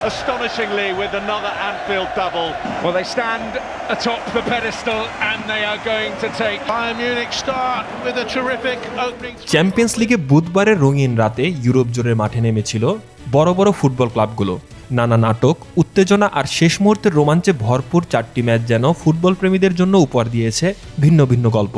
astonishingly with another Anfield double. Well, they stand atop the pedestal and they are going to take Bayern Munich start with a terrific opening. Champions লিগে বুধবারের রঙিন রাতে Europe জোরের মাঠে নেমেছিল বড় বড় ফুটবল ক্লাবগুলো নানা নাটক উত্তেজনা আর শেষ মুহূর্তের রোমাঞ্চে ভরপুর চারটি ম্যাচ যেন ফুটবল প্রেমীদের জন্য উপহার দিয়েছে ভিন্ন ভিন্ন গল্প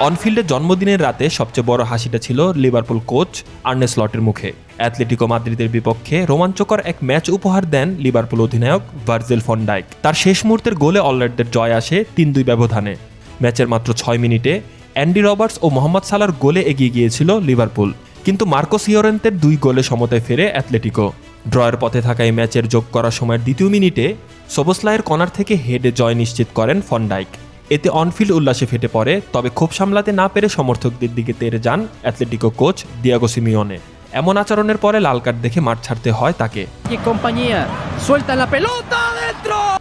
অনফিল্ডে জন্মদিনের রাতে সবচেয়ে বড় হাসিটা ছিল লিভারপুল কোচ আর্নে স্লটের মুখে। অ্যাথলেটিকো মাদ্রিদের বিপক্ষে রোমাঞ্চকর এক ম্যাচ উপহার দেন লিভারপুল অধিনায়ক ভার্জেল ফন্ডাইক তার শেষ মুহূর্তের গোলে অলরেডদের জয় আসে তিন দুই ব্যবধানে। ম্যাচের মাত্র ছয় মিনিটে অ্যান্ডি রবার্টস ও মোহাম্মদ সালার গোলে এগিয়ে গিয়েছিল লিভারপুল কিন্তু মার্কোস ইয়োরেন্তের দুই গোলে সমতায় ফেরে অ্যাথলেটিকো ড্রয়ের পথে থাকা এই ম্যাচের যোগ করার সময়ের দ্বিতীয় মিনিটে সোবসলাইয়ের কর্নার থেকে হেডে জয় নিশ্চিত করেন ফন্ডাইক এতে অনফিল্ড উল্লাসে ফেটে পড়ে তবে ক্ষোভ সামলাতে না পেরে সমর্থকদের দিকে তেরে যান অ্যাথলেটিকো কোচ দিয়াগো সিমিওনে এমন আচরণের পরে লাল কার্ড দেখে মাঠ ছাড়তে হয় তাকে.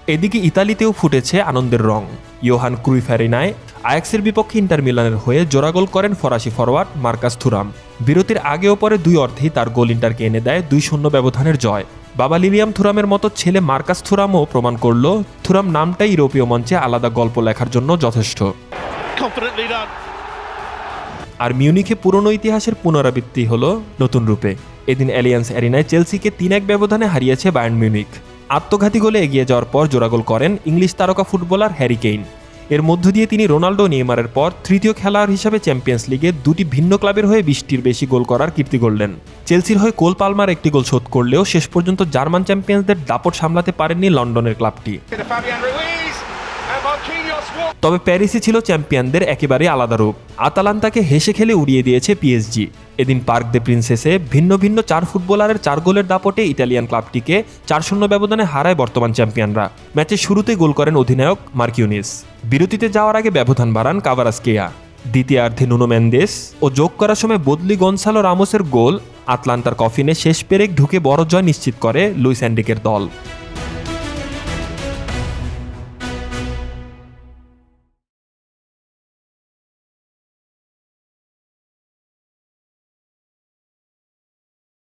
এদিকে ইতালিতেও ফুটেছে আনন্দের রং। ইয়োহান ক্রুইফ্যারিনায় আয়াক্সের বিপক্ষে ইন্টার মিলানের হয়ে জোড়া গোল করেন ফরাসি ফরওয়ার্ড মার্কাস থুরাম। বিরতির আগেও পরে দুই অর্ধেই তার গোল ইন্টারকে এনে দেয় দুই শূন্য ব্যবধানের জয়। বাবা লিলিয়াম থুরামের মতো ছেলে মার্কাস থুরামও প্রমাণ করল থুরাম নামটাই ইউরোপীয় মঞ্চে আলাদা গল্প লেখার জন্য যথেষ্ট। আর মিউনিখে পুরনো ইতিহাসের পুনরাবৃত্তি হল নতুন রূপে। এদিন অ্যালিয়ান্স অ্যারিনায় চেলসিকে তিন এক ব্যবধানে হারিয়েছে বায়ার্ন মিউনিক আত্মঘাতী গোলে এগিয়ে যাওয়ার পর জোড়াগোল করেন ইংলিশ তারকা ফুটবলার হ্যারি কেইন। এর মধ্য দিয়ে তিনি রোনাল্ডো নেইমারের পর তৃতীয় খেলোয়াড় হিসাবে চ্যাম্পিয়ন্স লিগে দুটি ভিন্ন ক্লাবের হয়ে বিশটির বেশি গোল করার কীর্তি গড়লেন। চেলসির হয়ে কোল পালমার একটি গোল শোধ করলেও শেষ পর্যন্ত জার্মান চ্যাম্পিয়ন্সদের দাপট সামলাতে পারেননি লন্ডনের ক্লাবটি। তবে প্যারিসই ছিল চ্যাম্পিয়নদের একেবারে আলাদা রূপ। আতালান্তাকে হেসে খেলে উড়িয়ে দিয়েছে পিএসজি এদিন পার্ক দে প্রিন্সেসে ভিন্ন ভিন্ন চার ফুটবলারের চার গোলের দাপটে ইতালিয়ান ক্লাবটিকে চার শূন্য ব্যবধানে হারায় বর্তমান চ্যাম্পিয়নরা। ম্যাচের শুরুতে গোল করেন অধিনায়ক মার্কিউনিস। বিরতিতে যাওয়ার আগে ব্যবধান বাড়ান কাভারাস্কেয়া দ্বিতীয়ার্ধে নুনো মেন্দেস ও যোগ করার সময় বদলি গনসালো রামোসের গোল আটলান্টার কফিনে শেষ পেরেক ঢুকে বড় জয় নিশ্চিত করে লুইস অ্যান্ডিকের দল।